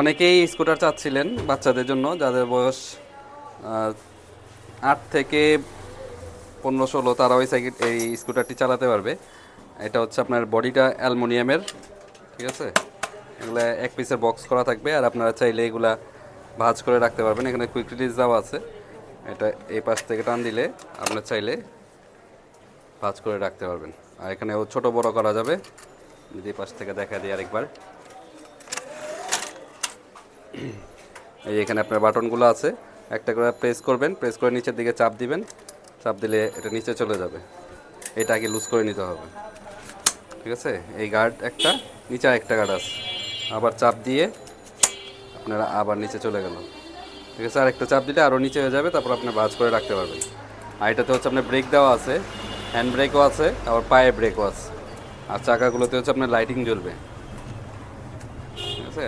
অনেকেই স্কুটার চাচ্ছিলেন বাচ্চাদের জন্য, যাদের বয়স আট থেকে পনেরো ষোলো তারা ওই সাইকেল এই স্কুটারটি চালাতে পারবে। এটা হচ্ছে আপনার বডিটা অ্যালমোনিয়ামের, ঠিক আছে? এগুলো এক পিসের বক্স করা থাকবে, আর আপনারা চাইলে এগুলা ভাজ করে রাখতে পারবেন। এখানে কুইক রিলিজ দেওয়া আছে। এটা এই পাশ থেকে টান দিলে আপনার চাইলে ভাজ করে রাখতে পারবেন। আর এখানে ছোট বড় করা যাবে। যদি পাশ থেকে দেখা দিই আরেকবার। এই এখানে আপনার বাটনগুলো আছে, একটা করে প্রেস করবেন প্রেস করে নিচের দিকে চাপ দিবেন, চাপ দিলে এটা নিচে চলে যাবে। এটা আগে লুজ করে নিতে হবে। ঠিক আছে? এই গার্ড একটা, নিচে একটা গার্ড আছে। আবার চাপ দিয়ে আপনারা আবার নিচে চলে গেল। ঠিক আছে? আর একটা চাপ দিলে আরও নিচে হয়ে যাবে, তারপর আপনি ভাঁজ করে রাখতে পারবেন। আর এটাতে হচ্ছে আপনার ব্রেক দেওয়া আছে হ্যান্ড ব্রেকও আছে, আবার পায়ে ব্রেকও আছে। আর চাকাগুলোতে হচ্ছে আপনার লাইটিং জ্বলবে। ঠিক আছে?